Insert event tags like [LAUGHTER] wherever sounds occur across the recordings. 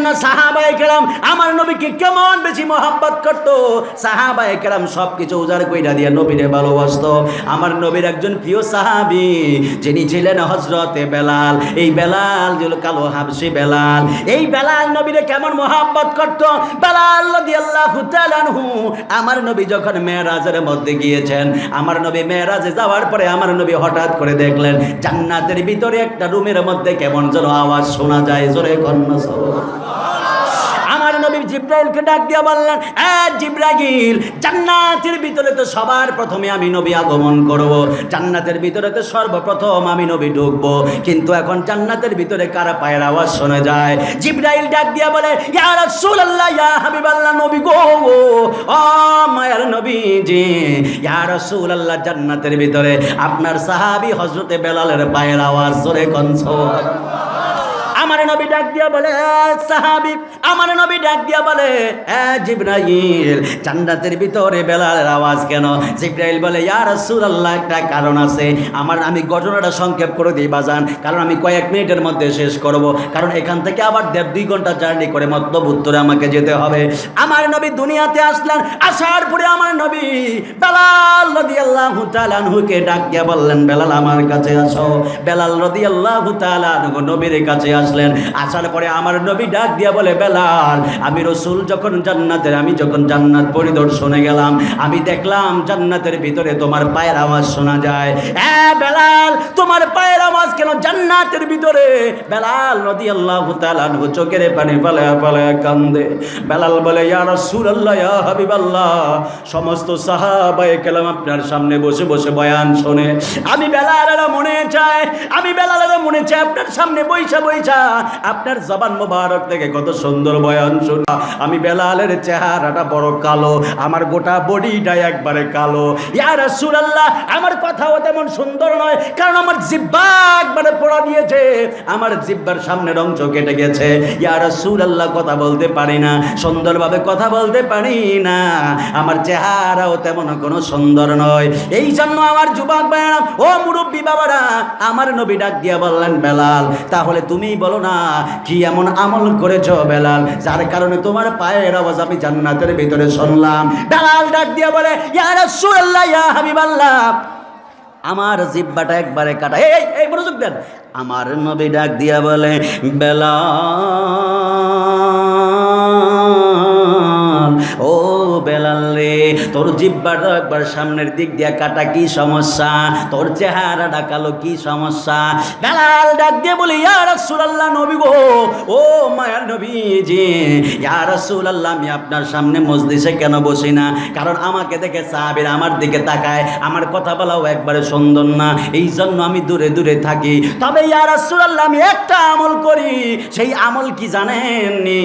জন্য সাহাবায়ে কেরাম আমার নবীকে কেমন বেশি মহাব্বত করত? সাহাবায়ে কেরাম সব কিছু উজাড় কইরা দিয়ে নবীরে ভালোবাসতো। আমার নবীর একজন প্রিয় সাহাবী, যিনি ছিলেন হজরতে বেলাল। এই বেলাল যেন কালো হাবসি বেলাল। এই বেলাল নবীরে কেমন মহাব্বত করত? বেলাল রাদিয়াল্লাহু আমার নবী যখন মেরাজের মধ্যে গিয়েছেন, আমার নবী মেরাজে যাওয়ার পরে আমার নবী হঠাৎ করে দেখলেন, জান্নাতের ভিতরে একটা রুমের মধ্যে কেমন যেন আওয়াজ শোনা যায়, জোরে কন্যা নবী জিব্রাইলকে ডাক বললেন জান্নাতের ভিতরে তো সবার প্রথমে আমি নবী আগমন করব। জান্নাতের ভিতরে তো সর্বপ্রথম আমি নবী কিন্তু এখন জান্নাতের ভিতরে কারা পায়ের আওয়াজ শোনা যায়? জিব্রাইল ডাক দিয়া বলে, ইয়া রাসূলুল্লাহ, ইয়া হাবিবাল্লাহ, নবী গো, ও মায়ার নবী জি ইয়া রাসূলুল্লাহ, জান্নাতের ভিতরে আপনার সাহাবী হযরতে বেলালের পায়ের আওয়াজ জোরে কনছ। আমার নবী ডাক দিয়া বলে সাহাবি, আমার নবী ডাক দিয়া বলে জিব্রাইল জান্নাতের ভিতরে বেলালের আওয়াজ কেন? জিব্রাইল বলে, ইয়া রাসূলুল্লাহ, একটা কারণ আছে। আমার, আমি ঘটনাটা সংক্ষেপ করে দিই, বাজান। কারণ আমি কয়েক মিনিটের মধ্যে শেষ করব। কারণ এখান থেকে আবার দেড়, দুই ঘণ্টা জার্নি করে মতলব উত্তরে আমাকে যেতে হবে। আমার নবী দুনিয়াতে আসলেন, আসার পরে আমার নবী বেলাল রাদিয়াল্লাহু তাআলা আনহুকে ডাক দিয়া বললেন, বেলাল আমার কাছে আসো। বেলাল রাদিয়াল্লাহু তাআলা নবীর কাছে আসলেন। আসার পরে আমার নবী ডাক দিয়া বলে, বেলাল, আমি রসুল যখন জান্নাতের, আমি যখন জান্নাত পরিদর্শনে গেলাম, আমি দেখলাম জান্নাতের ভিতরে তোমার পায়ের আওয়াজ শোনা যায়। এ বেলাল, তোমার পায়ের আওয়াজ কেন জান্নাতের ভিতরে? বেলাল তাআলা আনহু চোখের পানি ফেলে ফেলে কান্দে। বেলাল বলে, ইয়া রাসূলুল্লাহ, ইয়া হাবিবাল্লাহ, সমস্ত সাহাবায়ে কেরাম আপনার সামনে বসে বসে বয়ান শোনে। আমি বেলালের মনে চাই, আমি বেলালের মনে চাই, আপনার সামনে বইসা বইসা আপনার জবান মোবারক থেকে কত সুন্দর বয়ান শোনা। আমি বেলালের চেহারাটা বড় কালো, আমার গোটা বডিটা একবারে কালো। ইয়া রাসূলুল্লাহ, আমার কথাও তেমন সুন্দর নয়, কারণ আমার জিব্বা একবারে পোড়া দিয়েছে। আমার জিব্বার সামনের অংশ কেটে গেছে। ইয়া রাসূলুল্লাহ, কথা বলতে পারি না, সুন্দরভাবে কথা বলতে পারি না। আমার চেহারাও তেমন কোনো সুন্দর নয়। এই জন্য আমার যুবক ভাইরা ও মুরব্বী বাবারা, আমার নবী ডাক দিয়া বললেন, বেলাল, তাহলে তুমি বলো না কি এমন আমল করেছ বেলাল? যার কারণে তোমার পায়ের আওয়াজ আমি জান্নাতের ভিতরে শুনলাম। বেলাল ডাক দিয়া বলে ইয়া রাসূলুল্লাহ ইয়া হাবিবাল্লাহ। আমার জিব্বাটা একবারে কাটা। এই এই, মনোযোগ দেন। আমার নবী ডাক দিয়া বলে বেলাল ও রে তোর জিব্বাটা একবার সামনের দিক দিয়ে, কাটা কি সমস্যা? তোর চেহারা ডাকালো কি সমস্যা? বেলাল ডাক দিয়ে বলি, ইয়া রাসূলুল্লাহ, নবী গো, ও মায়ার নবী জি ইয়া রাসূলুল্লাহ, আমি আপনার সামনে মজলিসে কেন বসি না? কারণ আমাকে দেখে সাহাবীর আমার দিকে তাকায়, আমার কথা বলাও একবারে সুন্দর না। এই জন্য আমি দূরে দূরে থাকি। তবে ইয়া রাসূলুল্লাহ, আমি একটা আমল করি, সেই আমল কি জানেননি?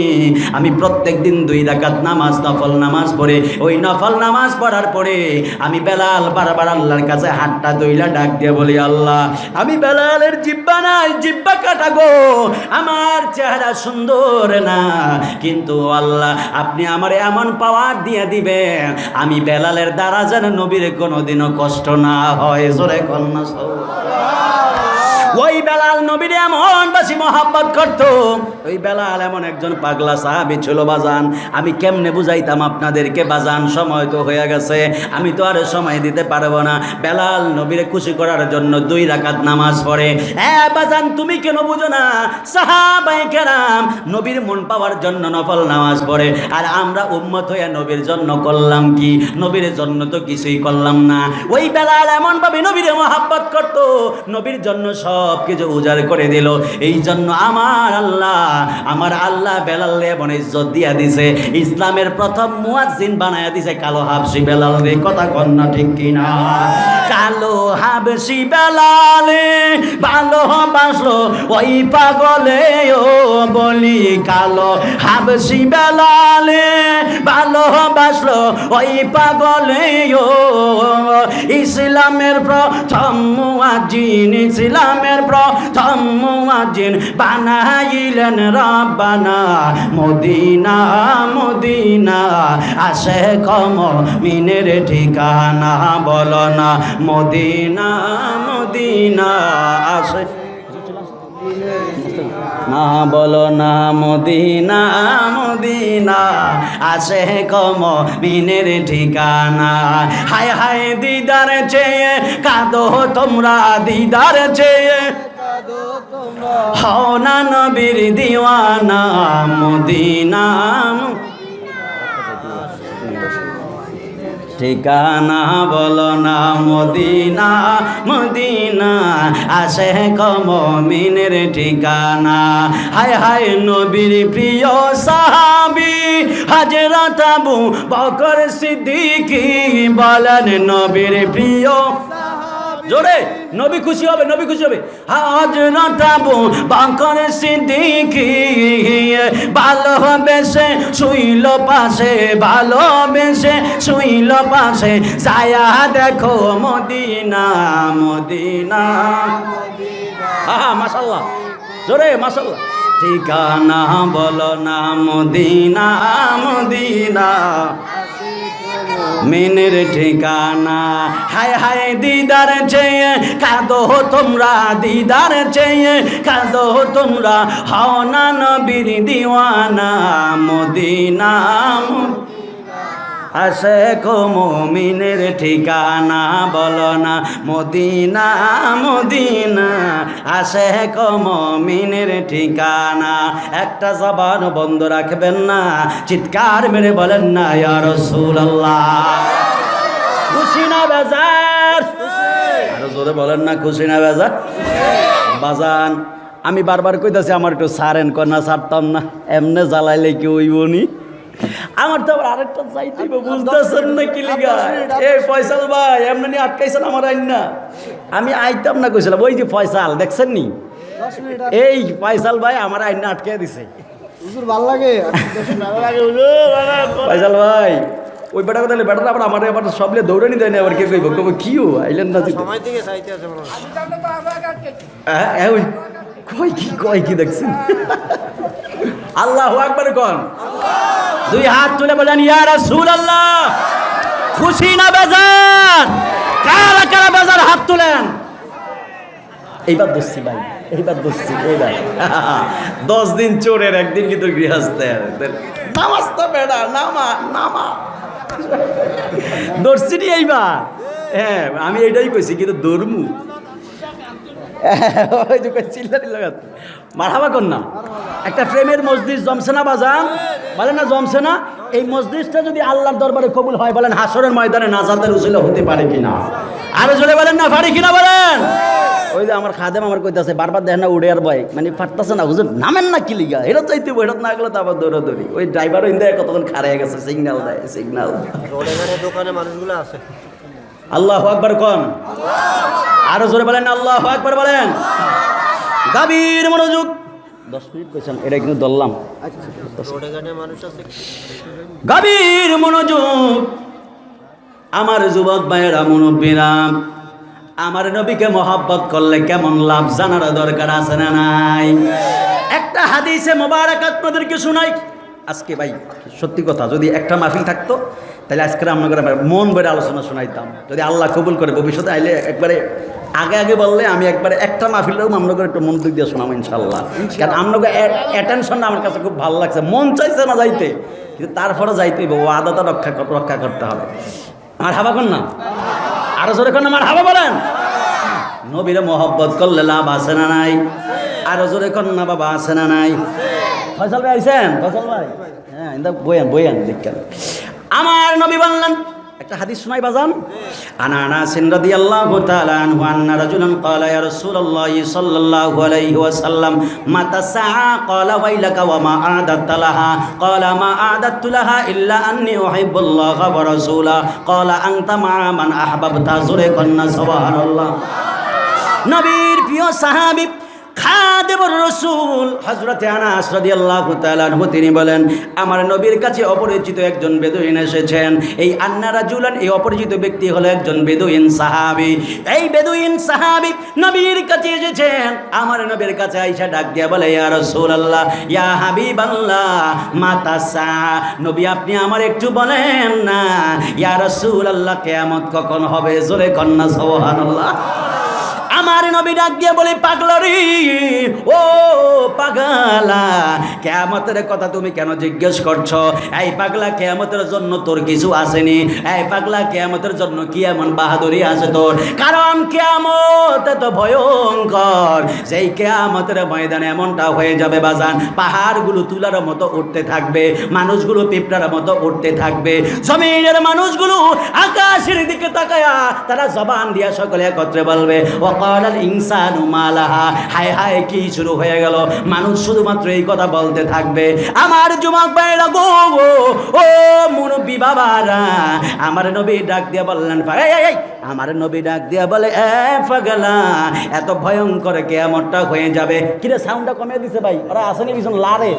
আমি প্রত্যেক দিন দুই রাকাত নামাজ, নফল নামাজ পড়ে। ওই নফল নামাজ পড়ার পরে আমি বেলাল, বারবার আল্লাহর কাছে হাতটা দইলা ডাক দিয়ে বলি, আল্লাহ, আমি বেলালের জিব্বা নাই, জিব্বা কাটা গো। আমার চেহারা সুন্দর না। কিন্তু আল্লাহ, আপনি আমার এমন পাওয়ার দিয়ে দিবেন, আমি বেলালের দ্বারা যেন নবীর কোনোদিনও কষ্ট না হয়। জোরে কন্যা ওই বেলাল নবীর এমন বেশি মহাব্বত করত। ওই বেলাল এমন একজন পাগলা সাহাবি ছিল বাজান। আমি কেমনে বুঝাইতাম আপনাদেরকে, বাজান, সময় তো হয়ে গেছে। আমি তো আর সময় দিতে পারব না। বেলাল নবীর খুশি করার জন্য দুই রাকাত নামাজ পড়ে। এ বাজান, তুমি কেন বুঝো না? সাহাবাই কেরাম, নবীর মন পাওয়ার জন্য নফল নামাজ পড়ে। আর আমরা উম্মত হয়ে নবীর জন্য করলাম কি? নবীর জন্য তো কিছুই করলাম না। ওই বেলাল এমন ভাবে নবীরে মহাব্বত করতো। নবীর জন্য সব কিছু উজাড় করে দিল, এই জন্য আমার আল্লাহ আমার আল্লাহ বেলাল এমন ইজ্জত দিয়া দিছে। ইসলামের প্রথম মুয়াজ্জিন বানায়া দিছে কালো হাবসি বেলাল রে। কথা কন্যা ঠিক কিনা? কালো হাবসি বেলালে ভালো বাসলো, ওই পাগলে ও বলি কালো হাবসি বেলালে ভালো বাসলো, ওই পাগলে ও। ইসলামের প্রথম মুয়াজ্জিন ইসলামের প্রথম মুয়াজ্জিন বানাইলেন রব্বানা, মদিনা মদিনা, আসে কম মিনের ঠিকানা বলো না, মদিনা মদিনা, আসে বলো না, মদিনা মদিনা। আসে কম মিনের ঠিকানা। হায় হায় দিদার চেয়ে কাঁদো তোমরা, দিদার চেয়ে। হও না নবীর দিওয়ানা, মদিনা ঠিকানা বলো না, মদিনা মদিনা। আসে কম মিনের ঠিকানা। হায় হায় নবীর প্রিয় সাহাবি হাজরা তাবু বকর সিদ্দিকি বলেন, নবীর প্রিয় জোরে, নবী খুশি হবে, নবী খুশি হবে। হাজরত আবু বকর সিদ্দিকি ভালোবেসে শুইল পাশে ভালোবেসে শুইল পাশে। ছায়া দেখো মদিনা মদিনা। হ্যাঁ মাশাল্লাহ জোরে মাশাল্লাহ ঠিকানা বলো না, মদিনা মদিনা। মিনের ঠিকানা। হায় হায় দিদার চেয়ে কাঁদো তোমরা, দিদার চেয়ে কাঁদো তোমরা। হও না নবীর দিওয়ানা, মদিনা। আসে মিনের ঠিকানা বলো না, মদিনা মদিনা। আসে মিনের ঠিকানা। একটা জবান বন্ধ রাখবেন না, চিৎকার মেরে বলেন না, ইয়া রাসূলুল্লাহ। খুশি না বেজার? আরও জোরে বলেন না, খুশি না বেজার? বাজান, আমি বারবার কইতাছি, আমার একটু সারেন কন্যা ছাড়তাম না, এমনে জ্বালাইলে কি হইবনি আমার তো আবার আরেকটা চাইতে বুঝতেছেন না কি লিগা? এই ফয়সাল ভাই এমনি নিয়ে আটকাইছেন আমার আইন না। আমি আইতাম না কইছিলাম ওই যে ফয়সাল দেখছেন নি? এই ফয়সাল ভাই আমার আইন না আটকে দিছে। হুজুর ভালো লাগে? ভালো লাগে ফয়সাল ভাই ওই বেটা কথা বেটা আবার আমার আবার সবলে দৌড়ানি দেয় না আবার কে কইব? কবে কিও আইলেন না সময় থেকে চাইতে আছে হয়। ওই কয় কি কয় কি দেখছেন? আল্লাহ। একবার কন। দুই হাত তুলে বলেন, ইয়া রাসূলুল্লাহ, খুশি না বেজার? কারা কারা বেজার হাত তুলেন? এইবার দোষছি ভাই, এইবার দোষছি এইবার। [LAUGHS] দশ দিন চোরের, একদিন কিন্তু গৃহস্থের। নামাজ তো বেড়া, নামা নামা। দর্শিনী এইবার। হ্যাঁ আমি এটাই কইছি, কিন্তু দর্মু [LAUGHS] মারহাবা না একটা প্রেমের মসজিদ জমছে না বাজান বলেন না জমছে না এই মসজিদটা যদি আল্লাহর দরবারে কবুল হয়, বলেন হাসরের ময়দানে নাজাতের উসিলা হতে পারে কিনা? আরও জোরে বলেন না, পারে কিনা বলেন? ওই যে আমার খাদেম আমার কইতাছে, বারবার দেখেন না উড়ে আর ভাই মানে ফাটতাছে না, হুজুর নামেন না কি লিগা? এটা চাইতে এটা না গেলে তো আবার দৌড়াদৌড়ি। ওই ড্রাইভার ইন্দা কতক্ষণ খারাই গেছে সিগন্যাল দেয় সিগন্যাল দোকানে মানুষগুলো আছে আল্লাহ আকবর কন? আরও জোরে বলেন আল্লাহ আকবর বলেন। গাভীর মনোযোগ। দশ মিনিট এটা কিন্তু গাভীর মনোযোগ। আমার যুবক ভাইয়েরা মুরব্বীরাম আমার নবীকে মহাব্বত করলে কেমন লাভ জানার দরকার আছে না নাই? একটা হাদিসে মোবারক আপনাদেরকে শোনাই। আজকে ভাই সত্যি কথা যদি একটা মাহফিল থাকতো তাহলে আজকে আমরা মন বেড়ে আলোচনা শোনাইতাম। যদি আল্লাহ কবুল করে ভবিষ্যতে আইলে একবারে আগে আগে বললে আমি একবারে একটা মাহফিলেও করে একটু মন দিক দিয়ে শোনাবো ইনশাল্লাহ কারণ আপনাকে অ্যাটেনশনটা আমার কাছে খুব ভালো লাগছে। মন চাইছে না যাইতে কিন্তু তারপরে যাইতে হবে ও আদাটা রক্ষা রক্ষা করতে হবে। আর হাবা কর না? আরও জোরে কর না আমার হাবা বলেন। নবীরে মহব্বত করলে লাভ আছে না নাই? আরও জোরে কর না বাবা আছে না নাই? ফয়সাল ভাই আইছেন? ফয়সাল ভাই? হ্যাঁ বয়ান বয়ান দেখেন। আমার নবী বললেন একটা হাদিস শোনাই বাজান। আনা আনাসিন রাদিয়াল্লাহু তাআলা আনহু আন্না রাজুলান ক্বালা, ইয়া রাসূলুল্লাহি সাল্লাল্লাহু আলাইহি ওয়াসাল্লাম, মাতা সাআ? ক্বালা, ওয়াইলাকা, ওয়া মা আদাত্তা লাহা? ক্বালা, মা আদাত্তু লাহা ইল্লা আন্নী উহিব্বুল্লাহা ওয়া রাসূলা ক্বালা, আনতা মা মান আহবাবতা? জুরে কন্না সুবহানাল্লাহ। নবীর প্রিয় সাহাবী খাদেবর রসুল। হজরতে আনাস রাদিয়াল্লাহু তাআলা তিনি বলেন, আমার নবীর কাছে অপরিচিত একজন বেদুইন এসেছেন। এই আন্না রাজুলান, এই অপরিচিত ব্যক্তি হলো একজন বেদুইন সাহাবী। এই বেদুইন সাহাবী নবীর কাছে এসেছেন। আমার নবীর কাছে আইসা ডাক দিয়া বলে, ইয়া রাসূলুল্লাহ, ইয়া হাবিবাল্লাহ মাতাসা নবী, আপনি আমার একটু বলেন না। ইয়া রাসূলুল্লাহ, কিয়ামত কখন হবে? জোরে কন্না, সুবহানাল্লাহ। আমার নবী ডাক দিয়ে বলে, পাগলারি, ও পাগলা, কেয়ামতের কথা তুমি কেন জিজ্ঞেস করছ? এই পাগলা কেয়ামতের জন্য তোর কিছু আসেনি। এই পাগলা কেয়ামতের জন্য কি এমন বাহাদুরি আছে তোর? কারণ কেয়ামত এত ভয়ঙ্কর। সেই কেয়ামতের ময়দানে এমনটা হয়ে যাবে, বাজান। পাহাড়গুলো তুলার মতো উঠতে থাকবে, মানুষগুলো পিঁপড়ার মতো উঠতে থাকবে। জমিনের মানুষগুলো আকাশের দিকে তাকায়া তারা জবান দিয়া সকলে একত্রে বলবে ও কলাল ইনসানু মালাহা। হায় হায় কি শুরু হয়ে গেল? মানুষ শুধুমাত্র এই কথা বলতে থাকবে। আমার যুবক ভাইরা গো ও মুরব্বী বাবারা আমার নবী ডাক দিয়া বললেন "পা- এই, এই, এই, আমার নবী ডাক দিয়া বলে এ পাগলা এত ভয়ঙ্কর কেয়ামতটা হয়ে যাবে। কিরে সাউন্ডটা কমিয়ে দিছে ভাই? ওরা আসেনি ভীষণ লারে।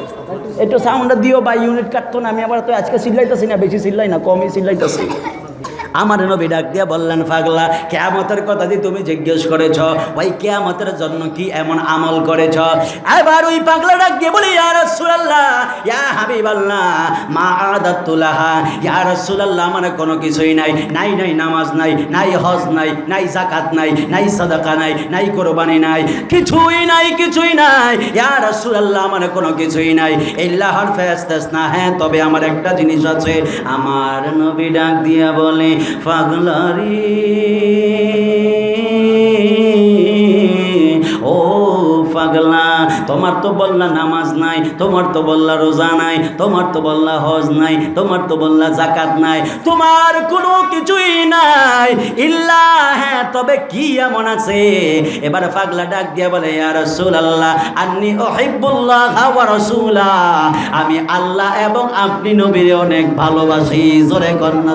একটু সাউন্ডটা দিও ভাই ইউনিট কাটতো না আমি আবার তো আজকে চিল্লাইতেছি না বেশি চিল্লাই না কমই চিল্লাইতেছি আমার নবী ডাক দিয়ে বললেন, পাগলা, কেয়ামতের কথা দিয়ে তুমি জিজ্ঞেস করেছ, ওই কেয়ামতের জন্য কি এমন আমল করেছ? এবার ওই পাগলা ডাক দিয়ে বলি, ইয়া রাসূলুল্লাহ, ইয়া হাবিবাল্লাহ, মা আদাতুলাহা ইয়া রাসূলুল্লাহ, আমার কোনো কিছুই নাই নাই নাই নামাজ নাই নাই হজ নাই নাই জাকাত নাই নাই সাদাকা নাই নাই কোরবানি নাই, কিছুই নাই কিছুই নাই, ইয়া রাসূলুল্লাহ, আমার কোনো কিছুই নাই, ইল্লাহর ফেরেশতা না হ্যাঁ তবে আমার একটা জিনিস আছে। আমার নবী ডাক দিয়া বলে পাগলারি। ও পাগলা, তোমার তো বললা নামাজ নাই, তোমার তো বললা রোজা নাই, তোমার তো বললা হজ নাই, তোমার তো বললা জাকাত নাই, তোমার কোনো কিছুই নাই। ইল্লা হ্যাঁ তবে কি এমন আছে? এবার পাগলা ডাক দিয়া বলে, ইয়া রাসূলুল্লাহ, আন্নি উহিব্বুল্লাহ ওয়া রাসূলা আমি আল্লাহ এবং আপনি নবীরে অনেক ভালোবাসি, জোরে কন্যা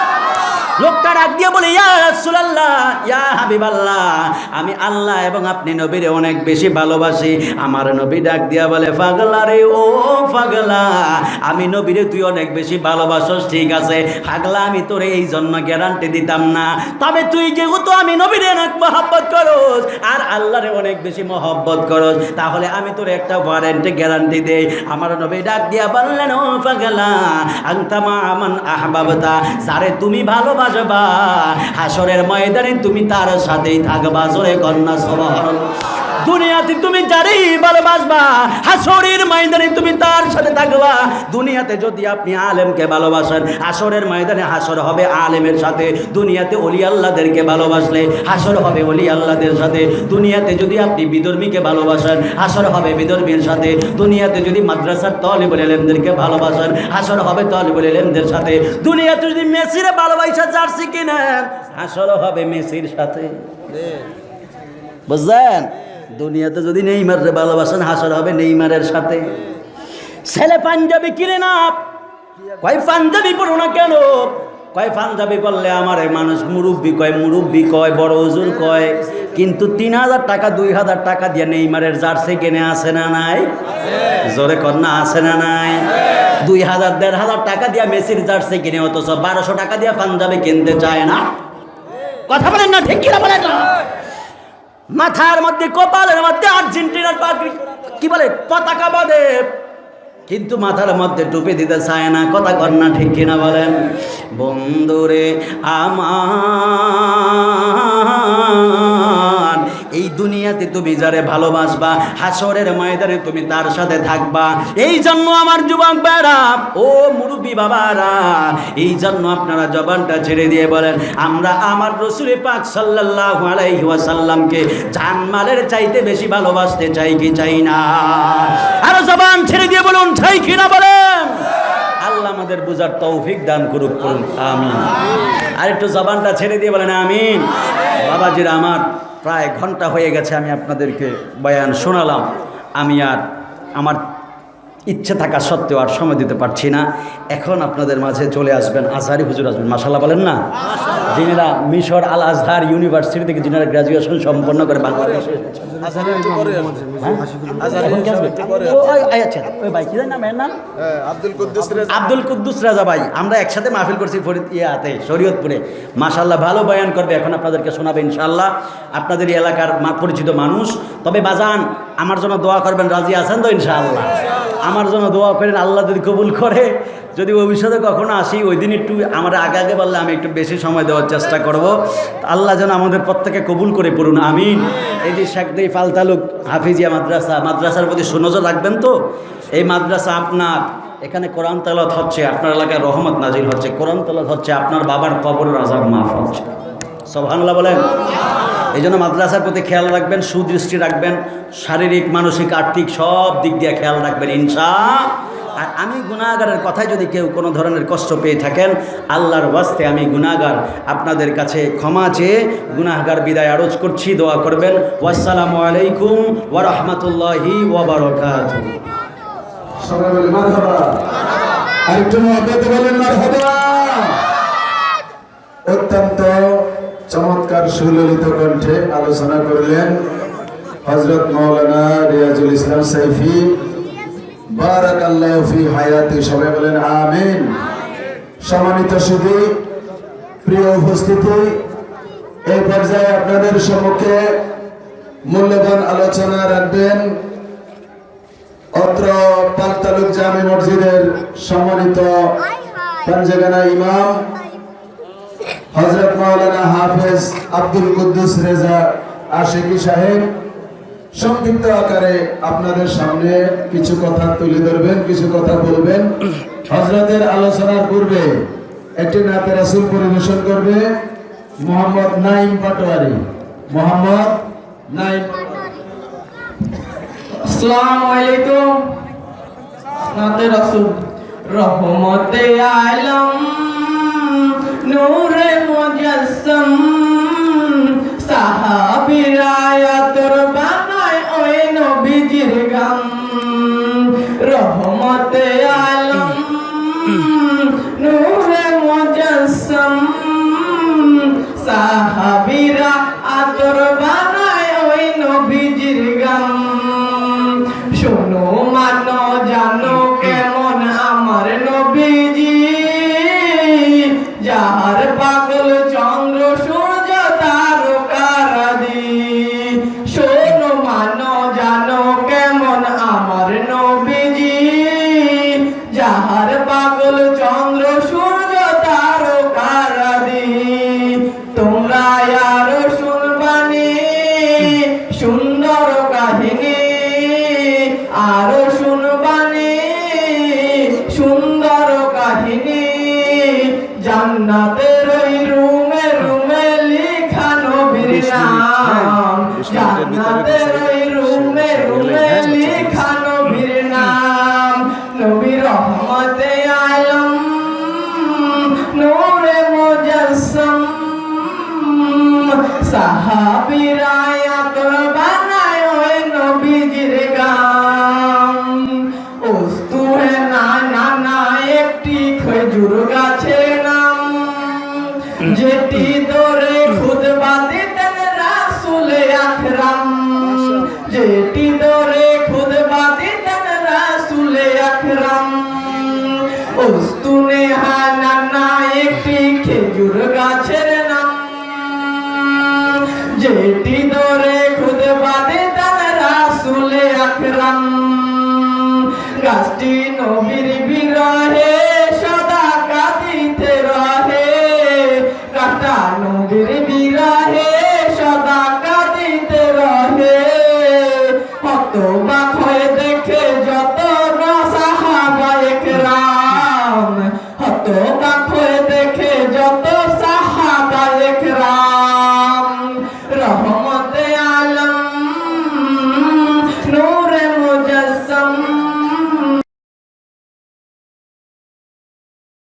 লোকটা ডাক দিয়ে বলে, ইয়া রাসূলুল্লাহ, ইয়া আমি আল্লাহ এবং আপনি নবীরে অনেক বেশি ভালোবাসি। আমার নবী ডাক দিয়া বলে, পাগলা রে, ও পাগলা, আমি নবীরে তুই অনেক বেশি ভালোবাসস, ঠিক আছে। পাগলা, আমি তোরে এই জন্য গ্যারান্টি দিতাম না। তবে তুই যেহেতু আমি নবীরে অনেক মহব্বত করস আর আল্লাহরে অনেক বেশি মহব্বত করস, তাহলে আমি তোরে একটা ওয়ারেন্টি গ্যারান্টি দেই। আমার নবী ডাক দিয়া বললেন, ও পাগলা, আন্তামা আমান আহবাবতা, যারে তুমি ভালোবাসবা হাসরের ময়দানে তুমি তার সাথেই থাকবা জোরে কন্যা সবার দুনিয়াতে তুমি যারেই ভালোবাসবা হাসরের ময়দানে তুমি তার সাথে থাকবা। দুনিয়াতে যদি আপনি আলেমকে ভালোবাসেন হাসরের ময়দানে হাসর হবে আলেমের সাথে। দুনিয়াতে অলি আল্লাহদেরকে ভালোবাসলে হাসর হবে অলি আল্লাহদের সাথে। দুনিয়াতে যদি আপনি বিধর্মীকে ভালোবাসেন হাসর হবে বিধর্মীর সাথে। দুনিয়াতে যদি মাদ্রাসার তলিবুল এলেমদেরকে ভালোবাসেন হাসর হবে তলিবুল এলেমদের সাথে। দুনিয়াতে যদি মেসিরে ভালোবাসা জার্সি কিনেন হাসর হবে মেসির সাথে। বুঝলেন? দুনিয়াতে যদি নেইমারের ভালোবাসেন, হাসর হবে নেইমারের সাথে। ছেলে পাঞ্জাবি কিনে না। কয়, পাঞ্জাবি পড়ো না কেন? কয়, পাঞ্জাবি পড়লে আমার মানুষ মুরব্বি কয় মুরব্বি কয়, বড় হুজুর কয়। কিন্তু তিন হাজার টাকা, দুই হাজার টাকা দিয়ে নেইমারের জার্সি কিনে আসে না নাই? জোরে কন্যা আসে না নাই? দুই হাজার, দেড় হাজার টাকা দিয়ে মেসির জার্সি কিনে, অথচ বারোশো টাকা দিয়ে পাঞ্জাবি কিনতে চায় না। কথা বলেন না, ঠিক কিনা বলেন না? মাথার মধ্যে, কপালের মধ্যে আর্জেন্টিনার কি বলে? পতাকা বাদে কিন্তু মাথার মধ্যে টুপি দিতে চায় না, কথা কন্যা ঠিক কিনা বলেন? বন্ধুরে আমার এই দুনিয়াতে তুমি যারে ভালোবাসবা, হাসরের ময়দানে তুমি তার সাথে থাকবা। এই জন্য আমার যুবক বেড়া ও মুরব্বী বাবারা, এই জন্য আপনারা জবানটা ছেড়ে দিয়ে বলেন, আমরা আমার রসুল পাক সাল্লাল্লাহু আলাইহি ওয়াসাল্লামকে জানমালের চাইতে বেশি ভালোবাসতে চাই কি চাই না? আর জবান ছেড়ে দিয়ে বলুন, চাই কি না বলেন? আল্লাহ আমাদের বুঝার তৌফিক দান করুক করুন আমিন। আর একটু জবানটা ছেড়ে দিয়ে বলেন, আমিন। বাবাজিরা আমার প্রায় ঘণ্টা হয়ে গেছে আমি আপনাদেরকে বয়ান শোনালাম। আমি আর আমার ইচ্ছে থাকা সত্ত্বেও আর সময় দিতে পারছি না। এখন আপনাদের মাঝে চলে আসবেন আজহারি হুজুর আসবেন। মাসাল্লাহ বলেন না? যিনারা মিশর আল আজহার ইউনিভার্সিটি থেকে যিনারা গ্র্যাজুয়েশন সম্পন্ন করে বাংলাদেশে। হ্যাঁ? আচ্ছা, নাম? আব্দুল কুদ্দুস রেজা। ভাই আমরা একসাথে মাহফিল করছি ফরিদ ইয়াতে শরীয়তপুরে। মাশাল্লাহ ভালো বয়ান করবে এখন আপনাদেরকে শোনাবে ইনশাল্লাহ আপনাদের এই এলাকার মা- পরিচিত মানুষ। তবে বাজান আমার জন্য দোয়া করবেন রাজি আছেন তো ইনশাআল্লাহ? আমার জন্য দোয়া করেন, আল্লাহ যদি কবুল করে। যদি ভবিষ্যতে কখনো আসি, ওই দিন একটু আমার আগে আগে বললে আমি একটু বেশি সময় দেওয়ার চেষ্টা করব। আল্লাহ যেন আমাদের প্রত্যেকে কবুল করে পড়ুন, আমিন। এই যে শেখদেই ফালতালুক হাফিজিয়া মাদ্রাসা, মাদ্রাসার প্রতি সুনজর রাখবেন তো? এই মাদ্রাসা আপনার, এখানে কোরআন তালাত হচ্ছে, আপনার এলাকায় রহমত নাজিল হচ্ছে। কোরআন তালাত হচ্ছে, আপনার বাবার কবর রাজার মাফ হচ্ছে। সবহানাল্লাহ বলেন। এই জন্য মাদ্রাসার প্রতি খেয়াল রাখবেন, সুদৃষ্টি রাখবেন, শারীরিক, মানসিক, আর্থিক সব দিক দিয়ে খেয়াল রাখবেন, ইনশা। আর আমি গুণাগারের কথায় যদি কেউ কোনো ধরনের কষ্ট পেয়ে থাকেন, আল্লাহর ওয়াস্তে আমি গুণাগার আপনাদের কাছে ক্ষমা চেয়ে গুনাহগার বিদায় আরজ করছি, দোয়া করবেন। ওয়াসসালামু আলাইকুম ওয়া রাহমাতুল্লাহি সবাই বলে, মারহাবা। আরেকটু মহব্বতে বলেন মারহাবা। অত্যন্ত চমৎকার সুললিত কণ্ঠে আলোচনা করলেন হজরত মৌলানা রিয়াজুল ইসলাম সাইফি। ফি হায়াতি, সবাই বলেন আমিন। সম্মানিত প্রিয় উপস্থিতি, এই পর্যায়ে আপনাদের সম্মুখে মূল্যবান আলোচনা রাখবেন অত্র পালতালুক জামে মসজিদের সম্মানিত পাঞ্জাগানা ইমাম হজরত মাওলানা হাফেজ আব্দুল কুদ্দুস রেজা আশিকি সাহেব, সংক্ষিপ্ত আকারে আপনাদের সামনে কিছু কথা তুলে ধরবেন, কিছু কথা বলবেন। হজরতের আলোচনার পূর্বে একটি নাতে রাসুল পরিবেশন করবে, মোহাম্মদ নাইম পাটোয়ারি। মোহাম্মদ নাইম আসসালামু আলাইকুম। নাতে রাসূল রহমতে আলম। नूर मुजस्सम सहाबिरायत যাহার পাগল চন্দ্র আকরাম গাছটি নবীর বিরহে